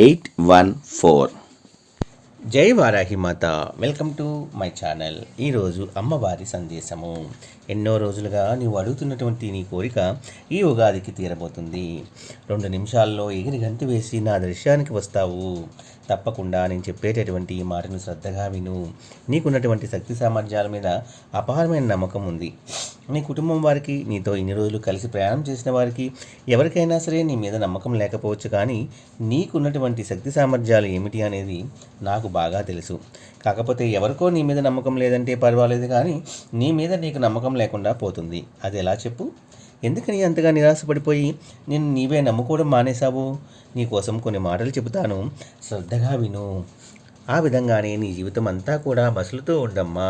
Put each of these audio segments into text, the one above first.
eight one four జై వారాహి మాత. Welcome to my channel. ఈరోజు అమ్మవారి సందేశము. ఎన్నో రోజులుగా నీవు అడుగుతున్నటువంటి నీ కోరిక ఈ ఉగాదికి తీరబోతుంది. రెండు నిమిషాల్లో ఎగిరి గంతి వేసి నా దృశ్యానికి వస్తావు. తప్పకుండా నేను చెప్పేటటువంటి ఈ మాటను శ్రద్ధగా విను. నీకున్నటువంటి శక్తి సామర్థ్యాల మీద అపారమైన నమ్మకం ఉంది. నీ కుటుంబం వారికి నీతో ఇన్ని రోజులు కలిసి ప్రయాణం చేసిన వారికి ఎవరికైనా సరే నీ మీద నమ్మకం లేకపోవచ్చు కానీ నీకున్నటువంటి శక్తి సామర్థ్యాలు ఏమిటి అనేది నాకు బాగా తెలుసు. కాకపోతే ఎవరికో నీ మీద నమ్మకం లేదంటే పర్వాలేదు కానీ నీ మీద నీకు నమ్మకం లేకుండా పోతుంది. అది ఎలా చెప్పు? ఎందుకని అంతగా నిరాశపడిపోయి నేను నీవే నమ్ముకోవడం మానేశావు? నీకోసం కొన్ని మాటలు చెబుతాను. శ్రద్ధగా విను. ఆ విధంగానే నీ జీవితం అంతా కూడా మసులుతూ ఉండమ్మా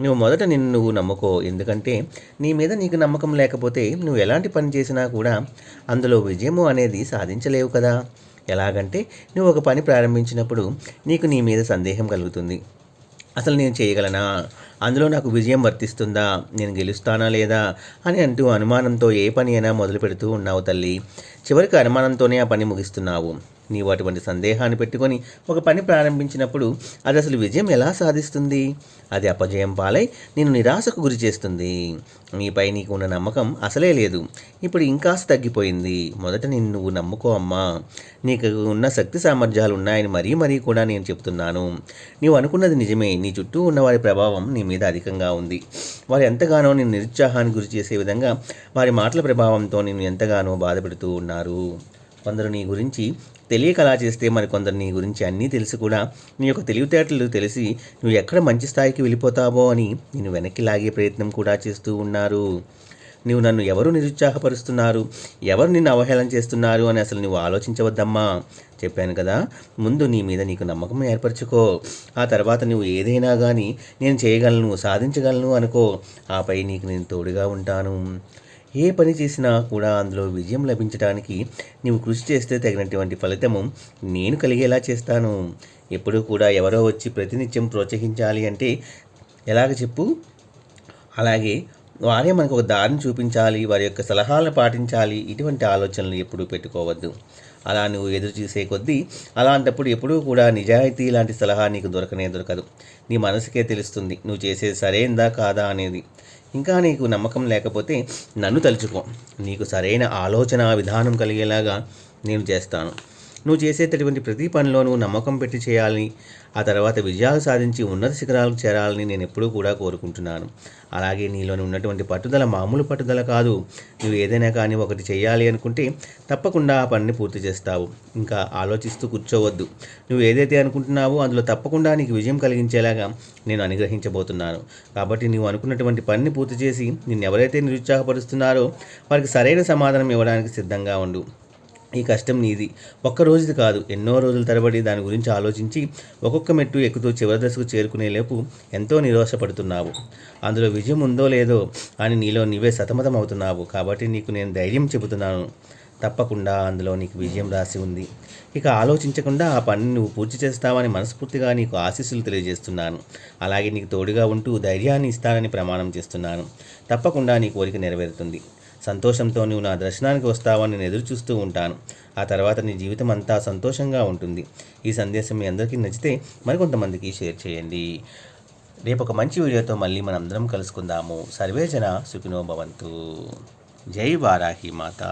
నువ్వు మొదట నిన్ను నువ్వు నమ్ముకో. ఎందుకంటే నీ మీద నీకు నమ్మకం లేకపోతే నువ్వు ఎలాంటి పని చేసినా కూడా అందులో విజయము అనేది సాధించలేవు కదా. ఎలాగంటే నువ్వు ఒక పని ప్రారంభించినప్పుడు నీకు నీ మీద సందేహం కలుగుతుంది. అసలు నేను చేయగలనా? అందులో నాకు విజయం వర్తిస్తుందా? నేను గెలుస్తానా లేదా? అని అంటూ అనుమానంతో ఏ పని అయినా మొదలు పెడుతూ ఉన్నావు తల్లి. చివరికి అనుమానంతోనే ఆ పని ముగిస్తున్నావు. నీవు అటువంటి సందేహాన్ని పెట్టుకొని ఒక పని ప్రారంభించినప్పుడు అది అసలు విజయం ఎలా సాధిస్తుంది? అది అపజయం పాలై నేను నిరాశకు గురి చేస్తుంది. నీపై నీకు ఉన్న నమ్మకం అసలే లేదు. ఇప్పుడు ఇంకాస్త తగ్గిపోయింది. మొదట నిన్ను నువ్వు నమ్ముకో అమ్మా. నీకు ఉన్న శక్తి సామర్థ్యాలు ఉన్నాయని మరీ మరీ కూడా నేను చెప్తున్నాను. నీవు అనుకున్నది నిజమే. నీ చుట్టూ ఉన్న వారి ప్రభావం నీ మీద అధికంగా ఉంది. వారు ఎంతగానో నేను నిరుత్సాహానికి గురి చేసే విధంగా వారి మాటల ప్రభావంతో నేను ఎంతగానో బాధపెడుతూ ఉన్నారు. కొందరు నీ గురించి తెలియక అలా చేస్తే మరి కొందరు నీ గురించి అన్నీ తెలిసి కూడా నీ యొక్క తెలివితేటలు తెలిసి నువ్వు ఎక్కడ మంచి స్థాయికి వెళ్ళిపోతావో అని నేను వెనక్కి లాగే ప్రయత్నం కూడా చేస్తూ ఉన్నారు. నువ్వు నన్ను ఎవరు నిరుత్సాహపరుస్తున్నారు? ఎవరు నిన్ను అవహేళన చేస్తున్నారు అని అసలు నువ్వు ఆలోచించవద్దమ్మా. చెప్పాను కదా ముందు నీ మీద నీకు నమ్మకం ఏర్పరచుకో. ఆ తర్వాత నువ్వు ఏదైనా కానీ నేను చేయగలను సాధించగలను అనుకో. ఆపై నీకు నేను తోడుగా ఉంటాను. ఏ పని చేసినా కూడా అందులో విజయం లభించడానికి నీవు కృషి చేస్తే తగినటువంటి ఫలితము నేను కలిగేలా చేస్తాను. ఎప్పుడూ కూడా ఎవరో వచ్చి ప్రతినిత్యం ప్రోత్సహించాలి అంటే ఎలాగ చెప్పు? అలాగే వారే మనకు ఒక దారిని చూపించాలి వారి యొక్క సలహాలను పాటించాలి ఇటువంటి ఆలోచనలు ఎప్పుడూ పెట్టుకోవద్దు. అలా నువ్వు ఎదురు చూసే కొద్దీ అలాంటప్పుడు ఎప్పుడూ కూడా నిజాయితీ లాంటి సలహా నీకు దొరకనే దొరకదు. నీ మనసుకే తెలుస్తుంది నువ్వు చేసేది సరైందా కాదా అనేది. ఇంకా నీకు నమ్మకం లేకపోతే నన్ను తలుచుకో. నీకు సరైన ఆలోచన విధానం కలిగేలాగా నేను చేస్తాను. నువ్వు చేసేటటువంటి ప్రతి పనిలోనూ నమ్మకం పెట్టి చేయాలని ఆ తర్వాత విజయాలు సాధించి ఉన్నత శిఖరాలకు చేరాలని నేను ఎప్పుడూ కూడా కోరుకుంటున్నాను. అలాగే నీలోని ఉన్నటువంటి పట్టుదల మామూలు పట్టుదల కాదు. నువ్వు ఏదైనా కానీ ఒకటి చేయాలి అనుకుంటే తప్పకుండా ఆ పనిని పూర్తి చేస్తావు. ఇంకా ఆలోచిస్తూ కూర్చోవద్దు. నువ్వు ఏదైతే అనుకుంటున్నావో అందులో తప్పకుండా నీకు విజయం కలిగించేలాగా నేను అనుగ్రహించబోతున్నాను. కాబట్టి నువ్వు అనుకున్నటువంటి పనిని పూర్తి చేసి నిన్ను ఎవరైతే నిరుత్సాహపరుస్తున్నారో వారికి సరైన సమాధానం ఇవ్వడానికి సిద్ధంగా ఉండు. ఈ కష్టం నీది. ఒక్క రోజుది కాదు ఎన్నో రోజుల తరబడి దాని గురించి ఆలోచించి ఒక్కొక్క మెట్టు ఎక్కుతూ చివరి దశకు చేరుకునే లేపు ఎంతో నిరాశపడుతున్నావు. అందులో విజయం ఉందో లేదో అని నీలో నీవే సతమతం అవుతున్నావు కాబట్టి నీకు నేను ధైర్యం చెబుతున్నాను. తప్పకుండా అందులో నీకు విజయం రాసి ఉంది. ఇక ఆలోచించకుండా ఆ పనిని నువ్వు పూర్తి చేస్తావని మనస్ఫూర్తిగా నీకు ఆశీస్సులు తెలియజేస్తున్నాను. అలాగే నీకు తోడుగా ఉంటూ ధైర్యాన్ని ఇస్తానని ప్రమాణం చేస్తున్నాను. తప్పకుండా నీ కోరిక నెరవేరుతుంది. సంతోషంతో నువ్వు నా దర్శనానికి వస్తావని నేను ఎదురు చూస్తూ ఉంటాను. ఆ తర్వాత నీ జీవితం అంతా సంతోషంగా ఉంటుంది. ఈ సందేశం మీ అందరికీ నచ్చితే మరికొంతమందికి షేర్ చేయండి. రేపు ఒక మంచి వీడియోతో మళ్ళీ మనం అందరం కలుసుకుందాము. సర్వేజన సుఖినో భవంతు. జై వారాహి మాత.